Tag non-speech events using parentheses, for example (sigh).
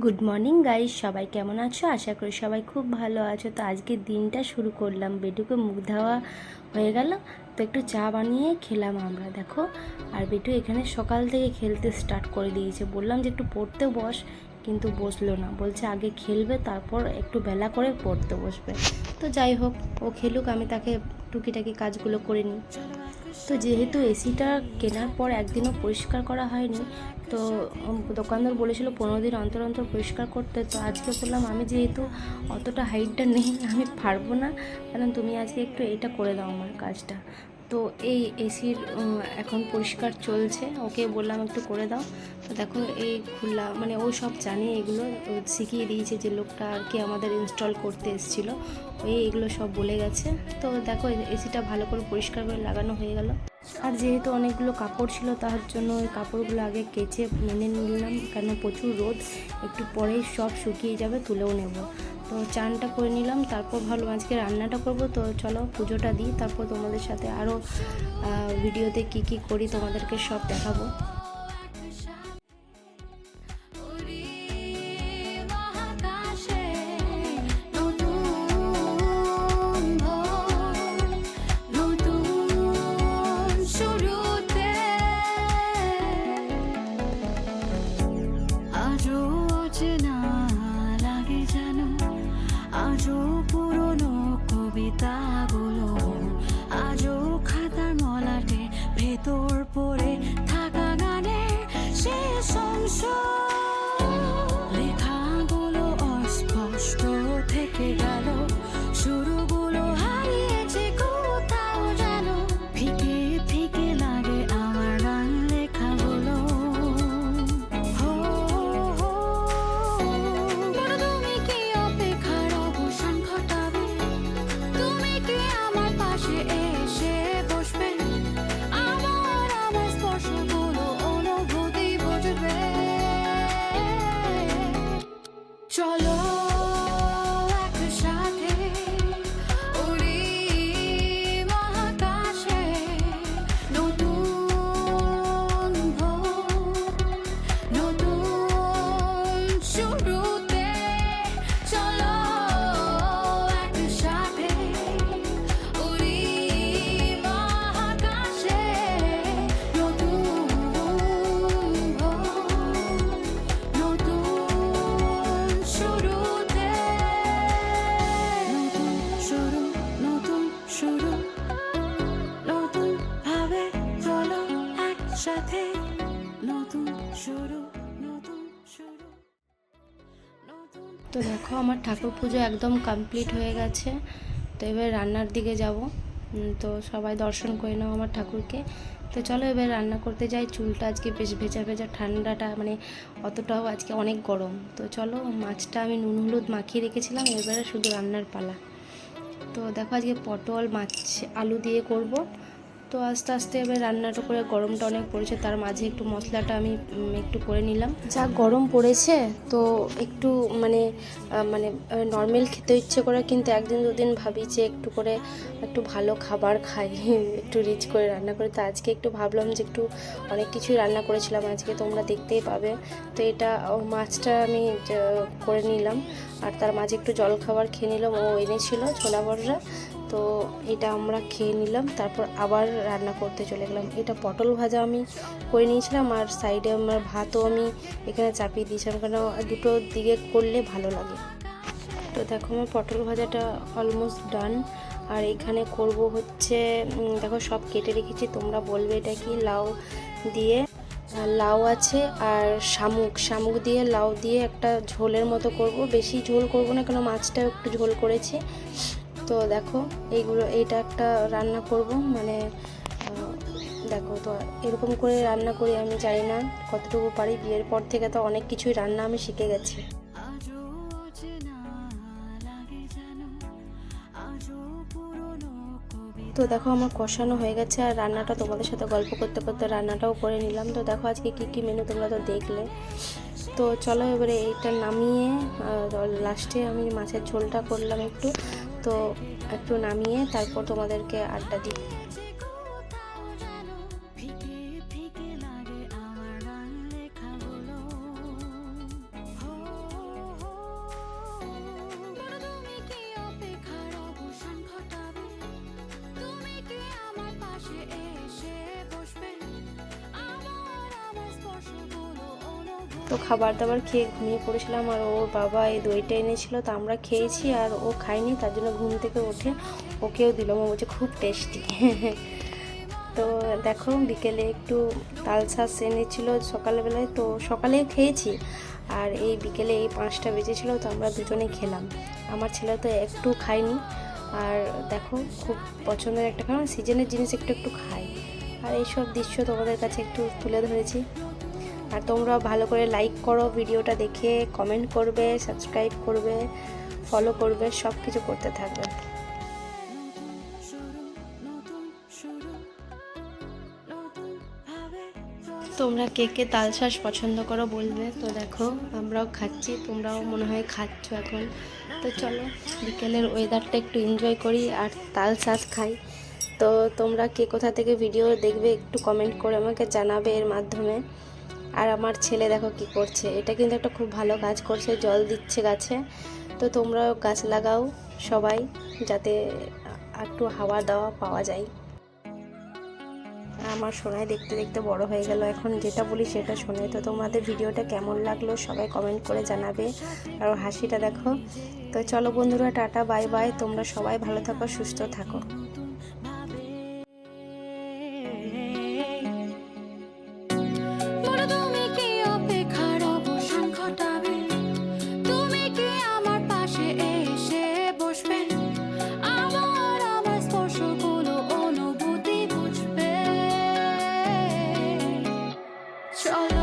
Good morning guys সবাই কেমন আছো? আশা করি সবাই খুব ভালো আছো। তো আজকে দিনটা শুরু করলাম। বেটুকে মুখ ধোয়া হয়ে গেল। তো একটু চা বানিয়ে খেলাম আমরা, দেখো। আর বেটু এখানে সকাল থেকে খেলতে স্টার্ট করে দিয়েছে। বললাম যে একটু পড়তে বস, কিন্তু বসল না। বলছে, আগে খেলবে, তারপর একটু বেলা করে পড়তে বসবে। তো যাই হোক, ও খেলুক, আমি তাকে টুকিটাকি কাজগুলো করে নিই। তো যেহেতু এসিটা কেনার পর একদিনও পরিষ্কার করা হয়নি, তো দোকানদার বলেছিল পনেরো দিন অন্তর অন্তর পরিষ্কার করতে। তো আজকে বললাম, আমি যেহেতু অতটা হাইটটা নেই, আমি পারব না। কারণ তুমি আজকে একটু এটা করে দাও আমার কাজটা। তো এই এসির এখন পরিষ্কার চলছে। ওকে বললাম, একটু করে দাও। তো দেখো, এই খুললা মানে ও সব জানে এগুলো। শিখিয়ে দিয়েছে যে লোকটা আর কি আমাদের ইনস্টল করতে এসেছিল। ওই এগুলো সব বলে গেছে। তো দেখো এসিটা ভালো করে পরিষ্কার করে লাগানো হয়ে গেল। আর যেহেতু অনেকগুলো কাপড় ছিল, তার জন্য ওই কাপড়গুলো আগে কেচে মেনে নিলাম। কেন প্রচুর রোদ, একটু পরেই সব শুকিয়ে যাবে, তুলেও নেব। তো চানটা করে নিলাম, তারপর ভালো আজকে রান্নাটা করব। তো চলো পুজোটা দিই, তারপর তোমাদের সাথে আরও ভিডিওতে কি কি করি তোমাদেরকে সব দেখাবো। শুরু, নতুন শুরু। তো দেখো, আমার ঠাকুর পুজো একদম কমপ্লিট হয়ে গেছে। তো এবার রান্নার দিকে যাব। তো সবাই দর্শন করে নাও আমার ঠাকুরকে। তো চলো এবার রান্না করতে যাই। চুলটা আজকে বেশ ভেজা ভেজা, ঠান্ডাটা মানে অতটাও আজকে অনেক গরম। তো চলো, মাছটা আমি নুন, হলুদ মাখিয়ে রেখেছিলাম। এবারে শুধু রান্নার পালা। তো দেখো, আজকে পটল, মাছ, আলু দিয়ে করব। তো আস্তে আস্তে এবার রান্নাটা করে গরমটা অনেক পড়েছে, তার মাঝে একটু মশলাটা আমি একটু করে নিলাম। যা গরম পড়েছে, তো একটু মানে মানে নর্মাল খেতে ইচ্ছে করে, কিন্তু একদিন দুদিন ভাবি যে একটু করে একটু ভালো খাবার খাই, (laughs) একটু রিচ করে রান্না করে। তো আজকে একটু ভাবলাম যে একটু অনেক কিছুই রান্না করেছিলাম, আজকে তোমরা দেখতেই পাবে। তো এটা মাছটা আমি করে নিলাম। আর তার মাঝে একটু জল খাবার খেয়ে নিলাম, ও এনেছিল ছোলা বড়রা তো এটা আমরা খেয়ে নিলাম, তারপর আবার রান্না করতে চলে গেলাম। এটা পটল ভাজা আমি করে নিয়েছিলাম, আর সাইডে আমার ভাতও আমি এখানে চাপিয়ে দিয়েছিলাম কারণ দুটো দিকে করলে ভালো লাগে। তো দেখো আমার পটল ভাজাটা অলমোস্ট ডান আর এখানে করব হচ্ছে দেখো সব কেটে রেখেছি, তোমরা বলবে এটা কি লাউ দিয়ে। লাউ আছে আর শামুক। শামুক দিয়ে, লাউ দিয়ে একটা ঝোলের মতো করব। বেশি ঝোল করব না, কেন মাছটাও একটু ঝোল করেছি। তো দেখো, এইগুলো, এইটা একটা রান্না করব। মানে দেখো তো, এরকম করে রান্না করি আমি জানি না কতটুকু পারি। বিয়ের পর থেকে তো অনেক কিছুই রান্না আমি শিখে গেছি। তো দেখো আমার কষানো হয়ে গেছে আর রান্নাটা তোমাদের সাথে গল্প করতে করতে রান্নাটাও করে নিলাম। তো দেখো আজকে কী কী মেনু তোমরা তো দেখলে। তো চলো এবারে এইটা নামিয়ে লাস্টে আমি মাছের ঝোলটা করলাম একটু। তো একটু নামিয়ে তারপর তোমাদেরকে আড্ডা দিই তো খাবার দাবার খেয়ে ঘুমিয়ে পড়েছিলাম আর ওর বাবা এই দইটা এনেছিল, তো আমরা খেয়েছি আর ও খায়নি, তার জন্য ঘুম থেকে উঠে ওকেও দিল। মা বলছে, খুব টেস্টি। (laughs) তো দেখো, বিকেলে একটু তালশাস এনেছিল সকালবেলায়, তো সকালে খেয়েছি আর এই বিকেলে এই পাঁচটা বেজেছিল, তো আমরা দুজনে খেলাম। আমার ছেলে তো একটু খায়নি আর দেখো, খুব পছন্দের একটা কারণ সিজনের জিনিস একটু একটু খাই। আর এইসব দৃশ্য তোমাদের কাছে একটু তুলে ধরেছি। আর তোমরা ভালো করে লাইক করো ভিডিওটা দেখে কমেন্ট করবে সাবস্ক্রাইব করবে ফলো করবে সব কিছু করতে থাকবে। তোমরা কে কে তাল শাঁস পছন্দ করো বলবে। তো দেখো, আমরাও খাচ্ছি, তোমরাও মনে হয় খাচ্ছ এখন। তো চলো, বিকেলের ওয়েদারটা একটু এনজয় করি আর তাল শাঁস খাই। তো তোমরা কে কোথা থেকে ভিডিও দেখবে একটু কমেন্ট করে আমাকে জানাবে এর মাধ্যমে। আর আমার ছেলে দেখো কি করছে, এটা কিন্তু একটা খুব ভালো কাজ করছে, জল দিচ্ছে গাছে। তো তোমরাও গাছ লাগাও সবাই, যাতে একটু হাওয়া দাওয়া পাওয়া যায়। আমার সোনায় দেখতে দেখতে বড় হয়ে গেল। এখন যেটা বলি সেটা শোনে। তো তোমাদের ভিডিওটা কেমন লাগল সবাই কমেন্ট করে জানাবে। আর হাসিটা দেখো। তো চলো বন্ধুরা, টাটা বাই বাই তোমরা সবাই ভালো থাকো, সুস্থ থাকো। Charlotte.